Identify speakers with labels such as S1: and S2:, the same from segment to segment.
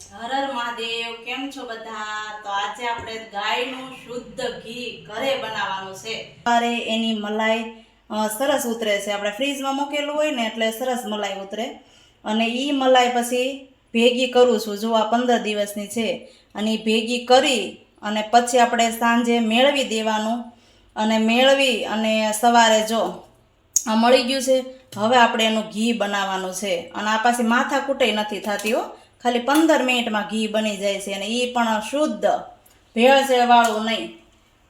S1: હર હર મહાદેવ, કેમ છો બધા? તો આજે આપણે ગાયનું શુદ્ધ ઘી ઘરે બનાવવાનું છે. સવારે એની મલાઈ સરસ ઉતરે છે. આપણે ફ્રીજમાં મૂકેલું હોય ને એટલે સરસ મલાઈ ઉતરે. અને એ મલાઈ પછી ભેગી કરું છું. જો આ પંદર દિવસની છે. અને એ ભેગી કરી અને પછી આપણે સાંજે મેળવી દેવાનું. અને મેળવી અને સવારે જો મળી ગયું છે. હવે આપણે એનું ઘી બનાવવાનું છે. અને આ પાછી માથા કૂટે નથી થતી, હો. ખાલી પંદર મિનિટમાં ઘી બની જાય છે અને એ પણ શુદ્ધ. ભેળસેળવાળું નહીં.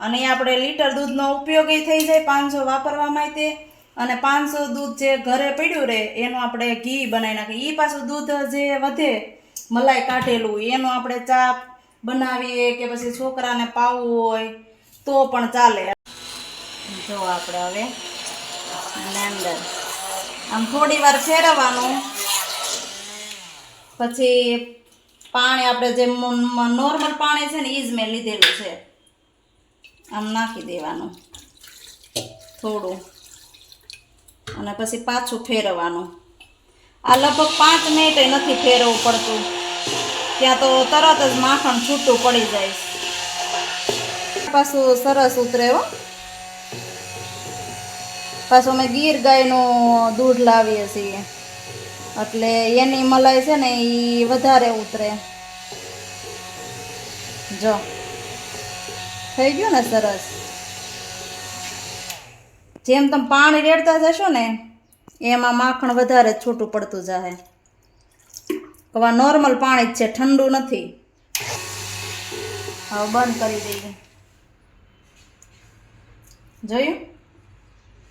S1: અને આપણે લીટર દૂધનો ઉપયોગ એ થઈ જાય પાંચસો વાપરવામાં તે. અને પાંચસો દૂધ જે ઘરે પડ્યું રહે એનું આપણે ઘી બનાવી નાખીએ. એ પાછું દૂધ જે વધે, મલાઈ કાઢેલું, એનું આપણે ચા બનાવીએ કે પછી છોકરાને પાવું હોય, તો પણ ચાલે. જો આપણે હવે અંદર. આમ થોડી વાર ફેરવવાનું. પછી પાણી આપણે જે નોર્મલ પાણી છે ને એ જ મેં લીધેલું છે. આમ નાખી દેવાનું. થોડું. અને પછી પાછું ફેરવવાનું. આ લગભગ પાંચ મિનિટે નથી ફેરવવું પડતું. ત્યાં તો તરત જ માખણ છૂટું પડી જાય. પાછું સરસ ઉતરે હો. પાછું અમે ગીર ગાયનું દૂધ લાવીએ છીએ. એટલે એની મલાઈ છે ને એ વધારે ઉતરે. જો. થઈ ગયું ને સરસ. જેમ તમે પાણી રેડતા જશો ને, એમાં માખણ વધારે છૂટું પડતું જાય હવે નોર્મલ પાણી જ છે, ઠંડુ નથી. હવે બંધ કરી દઈએ. જોયું?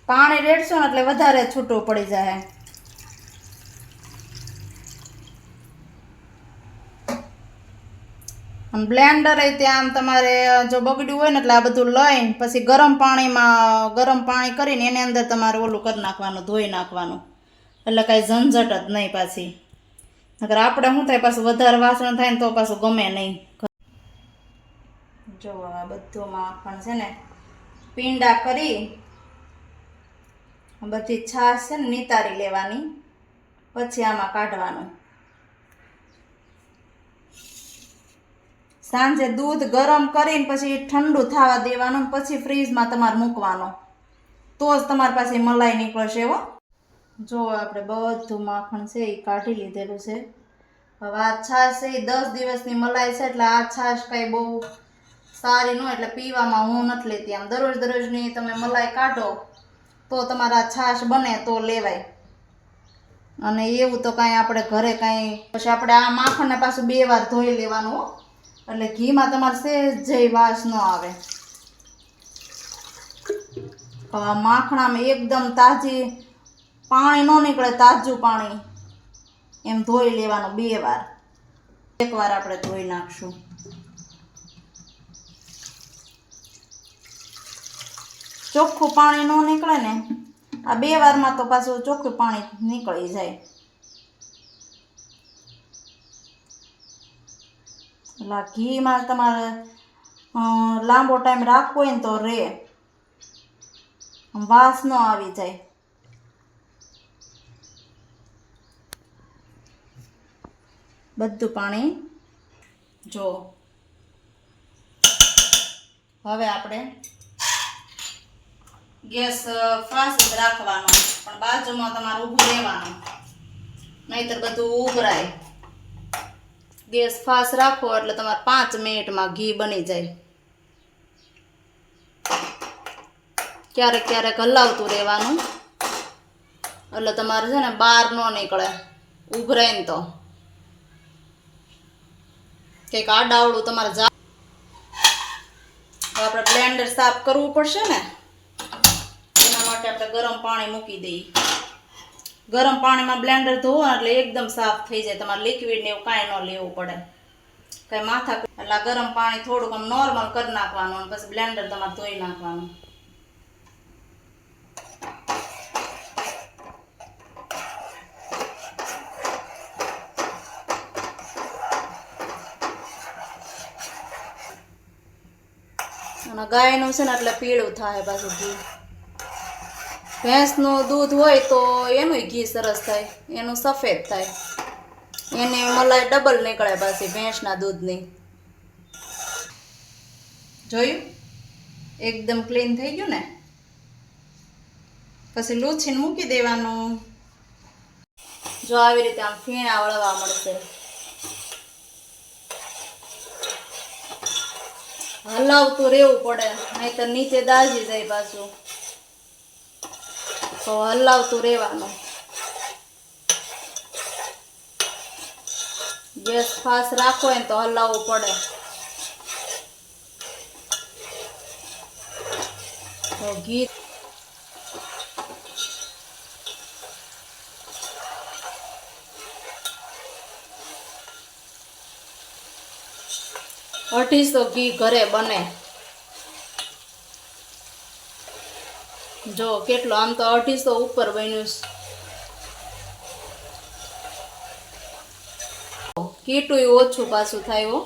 S1: પાણી રેડશો ને એટલે વધારે છૂટું પડી જાય અને બ્લેન્ડર એ ત્યાં આમ તમારે જો બગડ્યું હોય ને એટલે આ બધું લઈને પછી ગરમ પાણીમાં, ગરમ પાણી કરીને એની અંદર તમારે ઓલું કરી નાખવાનું, ધોઈ નાખવાનું. એટલે કાંઈ ઝંઝટ જ નહીં પાછી. નકર આપણે શું થાય, પાછું વધારે વાસણ થાય ને તો પાછું ગમે નહીં. જો આ બધું પણ છે ને પીંડા કરી, બધી છાશ છે ને નિતારી લેવાની, પછી આમાં કાઢવાનું. સાંજે દૂધ ગરમ કરીને પછી ઠંડુ થવા દેવાનું પછી ફ્રીજમાં તમારે મૂકવાનો. તો જ તમારી પાસે મલાઈ નીકળશે હો. જો આપણે બધું માખણ છે એ કાઢી લીધેલું છે. હવે આ છાશ એ દસ દિવસની મલાઈ છે એટલે આ છાશ કાંઈ બહુ સારી ન એટલે પીવામાં હું નથી લેતી આમ. દરરોજ દરરોજની તમે મલાઈ કાઢો તો તમારા છાશ બને તો લેવાય. અને એવું તો કાંઈ આપણે ઘરે કાંઈ પછી આપણે આ માખણને પાછું બે વાર ધોઈ લેવાનું હો. એટલે ઘીમાં તમારે જઈ વાસ ન આવે. માખણામાં એકદમ તાજી પાણી ન નીકળે, તાજું પાણી. એમ ધોઈ લેવાનું બે વાર. એક વાર આપણે ધોઈ નાખશું. ચોખ્ખું પાણી ન નીકળે ને, આ બે વારમાં તો પાછું ચોખ્ખું પાણી નીકળી જાય. એટલે ઘીમાં તમારે લાંબો ટાઈમ રાખવો હોય ને તો રે. વાસ ન આવી જાય. બધું પાણી જો. હવે આપણે ગેસ ફાસ્ટ રાખવાનો. પણ બાજુમાં તમારે ઊભું રહેવાનું. નહીતર બધું ઉભરાય. ગેસ ફાસ્ટ રાખો એટલે તમારે પાંચ મિનિટમાં ઘી બની જાય. ક્યારેક ક્યારેક હલાવતું રહેવાનું. એટલે તમારે છે ને બહાર ન નીકળે. ઉભરાય ને તો. કંઈક આડાવડું તમારે જા આપણે બ્લેન્ડર સાફ કરવું પડશે ને. એના માટે આપણે ગરમ પાણી મૂકી દઈએ. ગરમ પાણીમાં બ્લેન્ડર ધોવો એટલે એકદમ સાફ થઈ જાય. તમારે લિક્વિડ ને એવું કાંઈ ન લેવું પડે. કાંઈ માથા એટલે ગરમ પાણી થોડુંક આમ નોર્મલ કરી નાખવાનું અને પછી બ્લેન્ડર તમારે ધોઈ નાખવાનું. ગાયનું છે ને એટલે પીળું થાય પાછું ઘી. ભેંસનું દૂધ હોય તો એનું ઘી સરસ થાય, એનું સફેદ થાય. એની મલાઈ ડબલ નીકળે પાછી ભેંસના દૂધની. જોયું? એકદમ ક્લીન થઈ ગયું ને? પછી લૂછીને મૂકી દેવાનું. જો આવી રીતે આમ ફીણા વળવા મળશે. હલાવતું રહેવું પડે, નહીતર નીચે દાજી જાય પાછું. તો હલાવતું રહેવાનું. ગેસ ફાસ્ટ રાખો ને તો હલાવવું પડે. તો ઘી અઢીસો ઘી ઘરે બને. જો કેટલો, આમ તો અઢીસો ઉપર બન્યું છે. કીટું ઓછું પાછું થાય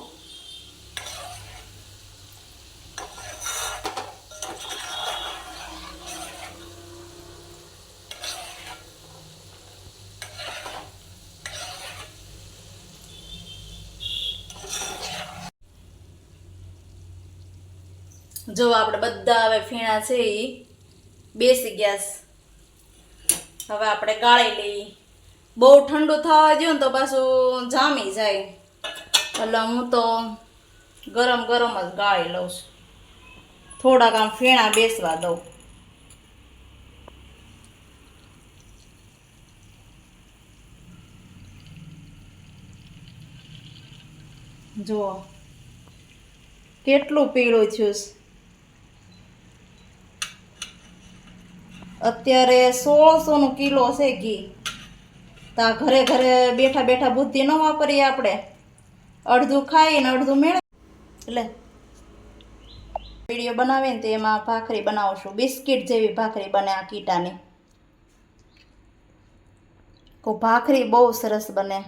S1: જો આપણે બધા હવે ફીણા છે એ બેસી ગયા હવે આપણે ગાળી લઈએ. બહુ ઠંડુ થવા દઉં તો પાછું જામી જાય. એટલે હું તો ગરમ ગરમ જ ગાળી લઉં છું. થોડાક આમ ફીણા બેસવા દઉં. જુઓ. કેટલું પીળું થયું છે. અત્યારે સોળસોનું કિલો છે ઘી. તા ઘરે ઘરે બેઠા બેઠા બુદ્ધિ ન વાપરીએ આપણે. અડધું ખાઈને અડધું મેળે. એટલે વીડિયો બનાવીને તો એમાં ભાખરી બનાવશું બિસ્કિટ જેવી ભાખરી બને આ કીટાની. કો ભાખરી બહુ સરસ બને.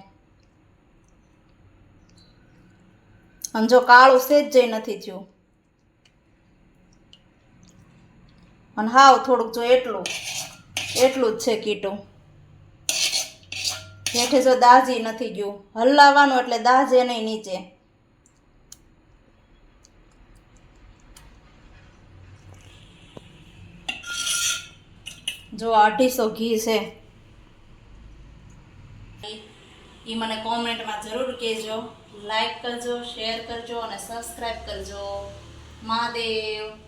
S1: અને જો કાળું સેજ જઈ નથી થયું. અને હાવ થોડુંક જો એટલું એટલું જ છે કીટું. હેઠે જો દાજી નથી ગયું. હલાવવાનું એટલે દાજે નહીં નીચે. જો અઢીસો ઘી છે. એ મને કોમેન્ટમાં જરૂર કહેજો. લાઈક કરજો, શેર કરજો અને સબસ્ક્રાઈબ કરજો. મહાદેવ.